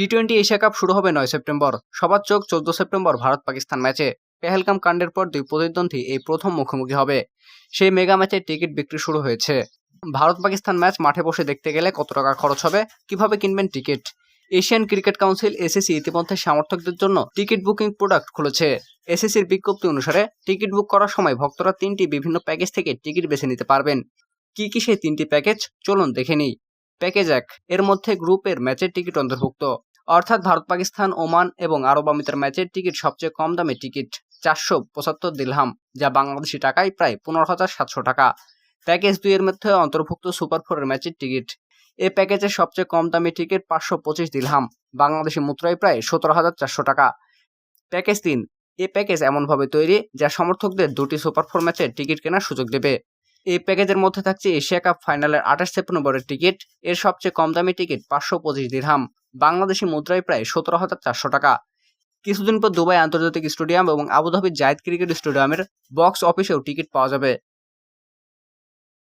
T twenty Asia cup শুরু হবে নয় সেপ্টেম্বর। সবার চোখ চোদ্দ সেপ্টেম্বর ভারত পাকিস্তান ম্যাচে। পেহেলগাম কাণ্ডের পর দুই প্রতিদ্বন্দ্বী এই প্রথম মুখোমুখি হবে। সেই মেগা ম্যাচের টিকিট বিক্রি শুরু হয়েছে। ভারত পাকিস্তান ম্যাচ মাঠে বসে দেখতে গেলে কত টাকা খরচ হবে, কীভাবে কিনবেন ticket? Asian Cricket Council ACC ইতিমধ্যে সমর্থকদের জন্য টিকিট বুকিং প্রোডাক্ট খুলেছে। এসিসির বিজ্ঞপ্তি অনুসারে, টিকিট বুক করার সময় ভক্তরা তিনটি বিভিন্ন প্যাকেজ থেকে টিকিট বেছে নিতে পারবেন। কি কি সেই তিনটি প্যাকেজ? চলুন দেখে নিই। প্যাকেজ এক, এর মধ্যে গ্রুপের ম্যাচের টিকিট অন্তর্ভুক্ত। অর্থাৎ ভারত, পাকিস্তান, ওমান এবং আরব আমিরাতের ম্যাচের টিকিট সবচেয়ে কম দামে টিকিট চারশো পঁচাত্তর দিলহাম যা বাংলাদেশি টাকায় প্রায় পনেরো হাজার সাতশো টাকা। প্যাকেজ দুইয়ের মধ্যে অন্তর্ভুক্ত সুপার ফোরের ম্যাচের টিকিট। এ প্যাকেজের সবচেয়ে কম দামি টিকিট পাঁচশো পঁচিশ দিলহাম বাংলাদেশি মুদ্রায় প্রায় সতেরো হাজার চারশো টাকা। প্যাকেজ তিন, এ প্যাকেজ এমনভাবে তৈরি যা সমর্থকদের দুটি সুপার ফোর ম্যাচের টিকিট কেনার সুযোগ দেবে। এই প্যাকেজের মধ্যে থাকছে এশিয়া কাপ ফাইনালের আঠাশ সেপ্টেম্বরের টিকিট, এর সবচেয়ে কম দামি টিকিট পাঁচশো পঁচিশ দিরহাম, বাংলাদেশি মুদ্রায় প্রায় সতেরো হাজার চারশো টাকা। কিছুদিন পর দুবাই আন্তর্জাতিক স্টেডিয়াম এবং আবুধাবি জায়দ ক্রিকেট স্টেডিয়ামের বক্স অফিসেও টিকিট পাওয়া যাবে।